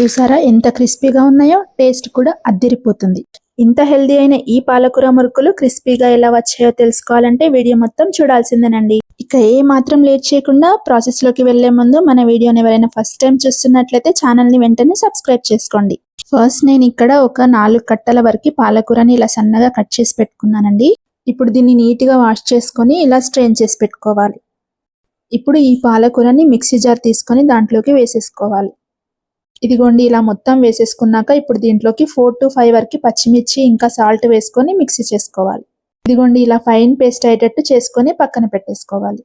చూసారా? ఎంత క్రిస్పీగా ఉన్నాయో? టేస్ట్ కూడా అద్దిరిపోతుంది. ఇంత హెల్దీ అయిన ఈ పాలకూర మురుకులు క్రిస్పీగా ఎలా వచ్చాయో తెలుసుకోవాలంటే వీడియో మొత్తం చూడాల్సిందేనండి. ఇక ఏ మాత్రం లేట్ చేయకుండా ప్రాసెస్లోకి వెళ్ళే ముందు మన వీడియోని ఎవరైనా ఫస్ట్ టైం చూస్తున్నట్లయితే ఛానల్ని వెంటనే సబ్స్క్రైబ్ చేసుకోండి. ఫస్ట్ నేను ఇక్కడ ఒక నాలుగు కట్టల వరకు పాలకూరని ఇలా సన్నగా కట్ చేసి పెట్టుకున్నానండి. ఇప్పుడు దీన్ని నీట్గా వాష్ చేసుకొని ఇలా స్ట్రెయిన్ చేసి పెట్టుకోవాలి. ఇప్పుడు ఈ పాలకూరని మిక్సీ జార్ తీసుకొని దాంట్లోకి వేసేసుకోవాలి. ఇదిగోండి ఇలా మొత్తం వేసేసుకున్నాక ఇప్పుడు దీంట్లోకి ఫోర్ టు ఫైవ్ వరకు పచ్చిమిర్చి ఇంకా సాల్ట్ వేసుకొని మిక్సీ చేసుకోవాలి. ఇదిగోండి ఇలా ఫైన్ పేస్ట్ అయ్యేటట్టు చేసుకొని పక్కన పెట్టేసుకోవాలి.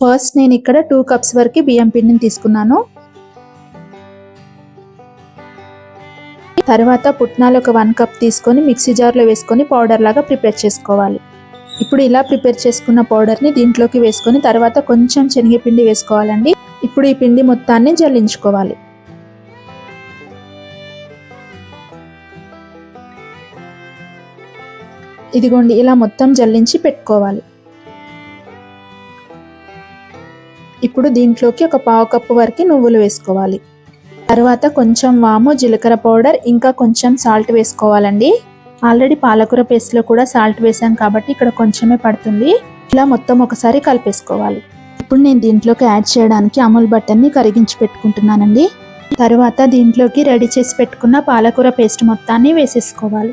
ఫస్ట్ నేను ఇక్కడ టూ కప్స్ వరకు బియ్యం పిండిని తీసుకున్నాను. తర్వాత పుట్నాలు ఒక వన్ కప్ తీసుకొని మిక్సీ జార్లో వేసుకొని పౌడర్ లాగా ప్రిపేర్ చేసుకోవాలి. ఇప్పుడు ఇలా ప్రిపేర్ చేసుకున్న పౌడర్ని దీంట్లోకి వేసుకొని తర్వాత కొంచెం శనగపిండి వేసుకోవాలండి. ఇప్పుడు ఈ పిండి మొత్తాన్ని జల్లించుకోవాలి. ఇదిగోండి ఇలా మొత్తం జల్లించి పెట్టుకోవాలి. ఇప్పుడు దీంట్లోకి ఒక పావు కప్పు వరకు నువ్వులు వేసుకోవాలి. తర్వాత కొంచెం వాము జీలకర్ర పౌడర్ ఇంకా కొంచెం సాల్ట్ వేసుకోవాలండి. ఆల్రెడీ పాలకూర పేస్ట్లో కూడా సాల్ట్ వేసాం కాబట్టి ఇక్కడ కొంచెమే పడుతుంది. ఇలా మొత్తం ఒకసారి కలిపేసుకోవాలి. ఇప్పుడు నేను దీంట్లోకి యాడ్ చేయడానికి అమూల్ బట్టన్ని కరిగించి పెట్టుకుంటున్నానండి. తర్వాత దీంట్లోకి రెడీ చేసి పెట్టుకున్న పాలకూర పేస్ట్ మొత్తాన్ని వేసేసుకోవాలి.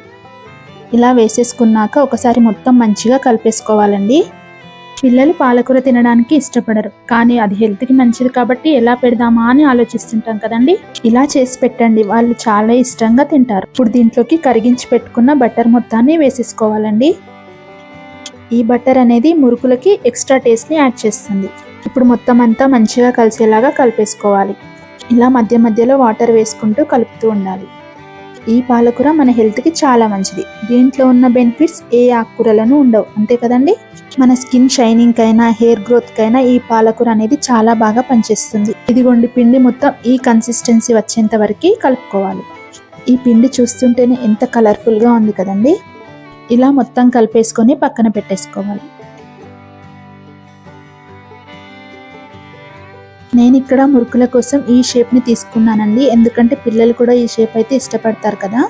ఇలా వేసేసుకున్నాక ఒకసారి మొత్తం మంచిగా కలిపేసుకోవాలండి. పిల్లలు పాలకూర తినడానికి ఇష్టపడరు కానీ అది హెల్త్కి మంచిది కాబట్టి ఎలా పెడదామా అని ఆలోచిస్తుంటాం కదండి. ఇలా చేసి పెట్టండి వాళ్ళు చాలా ఇష్టంగా తింటారు. ఇప్పుడు దీంట్లోకి కరిగించి పెట్టుకున్న బటర్ మొత్తాన్ని వేసేసుకోవాలండి. ఈ బటర్ అనేది మురుకులకి ఎక్స్ట్రా టేస్ట్ని యాడ్ చేస్తుంది. ఇప్పుడు మొత్తం అంతా మంచిగా కలిసేలాగా కలిపేసుకోవాలి. ఇలా మధ్య మధ్యలో వాటర్ వేసుకుంటూ కలుపుతూ ఉండాలి. ఈ పాలకూర మన హెల్త్కి చాలా మంచిది. దీంట్లో ఉన్న బెనిఫిట్స్ ఏ ఆకుకూరలను ఉండవు. అంతే కదండి? మన స్కిన్ షైనింగ్ అయినా హెయిర్ గ్రోత్ కైనా ఈ పాలకూర అనేది చాలా బాగా పనిచేస్తుంది. ఇదిగోండి పిండి మొత్తం ఈ కన్సిస్టెన్సీ వచ్చేంత వరకు కలుపుకోవాలి. ఈ పిండి చూస్తుంటేనే ఎంత కలర్ఫుల్గా ఉంది కదండి? ఇలా మొత్తం కలిపేసుకొని పక్కన పెట్టేసుకోవాలి. నేను ఇక్కడ మురుకుల కోసం ఈ షేప్ని తీసుకున్నానండి. ఎందుకంటే పిల్లలు కూడా ఈ షేప్ అయితే ఇష్టపడతారు కదా.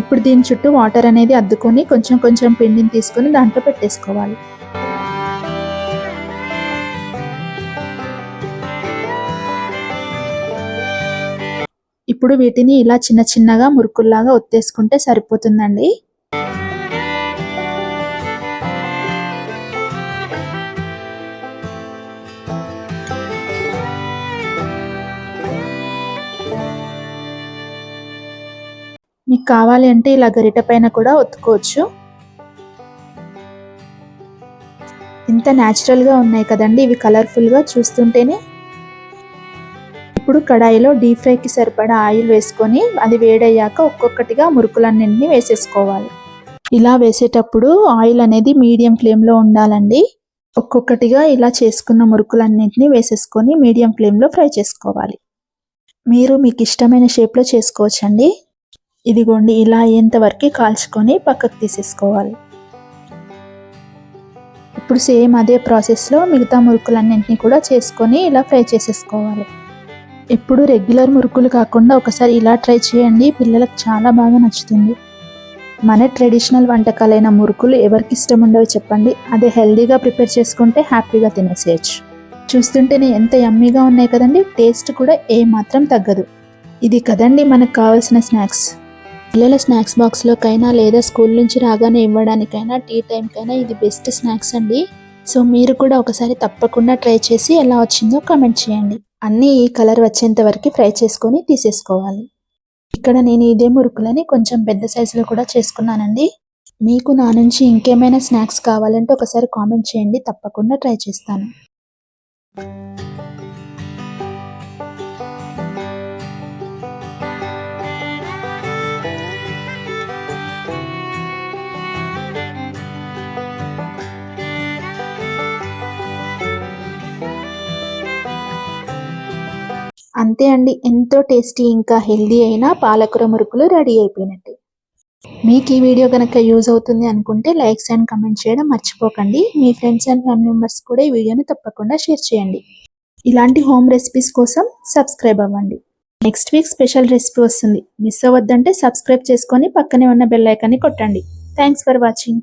ఇప్పుడు దీని చుట్టూ వాటర్ అనేది అద్దుకొని కొంచెం కొంచెం పిండిని తీసుకొని దాంట్లో పెట్టేసుకోవాలి. ఇప్పుడు వీటిని ఇలా చిన్న చిన్నగా మురుకుల్లాగా ఒత్తేసుకుంటే సరిపోతుందండి. మీకు కావాలి అంటే ఇలా గరిట పైన కూడా ఒత్తుకోవచ్చు. ఎంత న్యాచురల్గా ఉన్నాయి కదండి ఇవి కలర్ఫుల్గా చూస్తుంటేనే. ఇప్పుడు కడాయిలో డీప్ ఫ్రైకి సరిపడా ఆయిల్ వేసుకొని అది వేడయ్యాక ఒక్కొక్కటిగా మురుకులన్నింటినీ వేసేసుకోవాలి. ఇలా వేసేటప్పుడు ఆయిల్ అనేది మీడియం ఫ్లేమ్లో ఉండాలండి. ఒక్కొక్కటిగా ఇలా చేసుకున్న మురుకులన్నింటినీ వేసేసుకొని మీడియం ఫ్లేమ్లో ఫ్రై చేసుకోవాలి. మీరు మీకు ఇష్టమైన షేప్లో చేసుకోవచ్చండి. ఇదిగోండి ఇలా అయ్యేంత వరకు కాల్చుకొని పక్కకు తీసేసుకోవాలి. ఇప్పుడు సేమ్ అదే ప్రాసెస్లో మిగతా మురుకులన్నింటినీ కూడా చేసుకొని ఇలా ఫ్రై చేసేసుకోవాలి. ఇప్పుడు రెగ్యులర్ మురుకులు కాకుండా ఒకసారి ఇలా ట్రై చేయండి పిల్లలకు చాలా బాగా నచ్చుతుంది. మన ట్రెడిషనల్ వంటకాలైన మురుకులు ఎవరికి ఇష్టం ఉండవు చెప్పండి. అదే హెల్దీగా ప్రిపేర్ చేసుకుంటే హ్యాపీగా తినేసేయచ్చు. చూస్తుంటేనే ఎంత యమ్మీగా ఉన్నాయి కదండి టేస్ట్ కూడా ఏ మాత్రం తగ్గదు. ఇది కదండి మనకు కావాల్సిన స్నాక్స్. పిల్లల స్నాక్స్ బాక్స్లోకైనా లేదా స్కూల్ నుంచి రాగానే ఇవ్వడానికైనా టీ టైంకైనా ఇది బెస్ట్ స్నాక్స్ అండి. సో మీరు కూడా ఒకసారి తప్పకుండా ట్రై చేసి ఎలా వచ్చిందో కామెంట్ చేయండి. అన్నీ ఈ కలర్ వచ్చేంత వరకు ఫ్రై చేసుకొని తీసేసుకోవాలి. ఇక్కడ నేను ఇదే మురుకులని కొంచెం పెద్ద సైజులో కూడా చేసుకున్నానండి. మీకు నా నుంచి ఇంకేమైనా స్నాక్స్ కావాలంటే ఒకసారి కామెంట్ చేయండి. తప్పకుండా ట్రై చేస్తాను. అంతే అండి. ఎంతో టేస్టీ ఇంకా హెల్దీ అయిన పాలకూర మురుకులు రెడీ అయిపోయినట్టే. మీకు ఈ వీడియో కనుక యూజ్ అవుతుంది అనుకుంటే లైక్స్ అండ్ కమెంట్ చేయడం మర్చిపోకండి. మీ ఫ్రెండ్స్ అండ్ ఫ్యామిలీ మెంబర్స్ కూడా ఈ వీడియోని తప్పకుండా షేర్ చేయండి. ఇలాంటి హోమ్ రెసిపీస్ కోసం సబ్స్క్రైబ్ అవ్వండి. నెక్స్ట్ వీక్ స్పెషల్ రెసిపీ వస్తుంది. మిస్ అవ్వద్దంటే సబ్స్క్రైబ్ చేసుకొని పక్కనే ఉన్న బెల్ ఐకాన్ని కొట్టండి. Thanks for watching.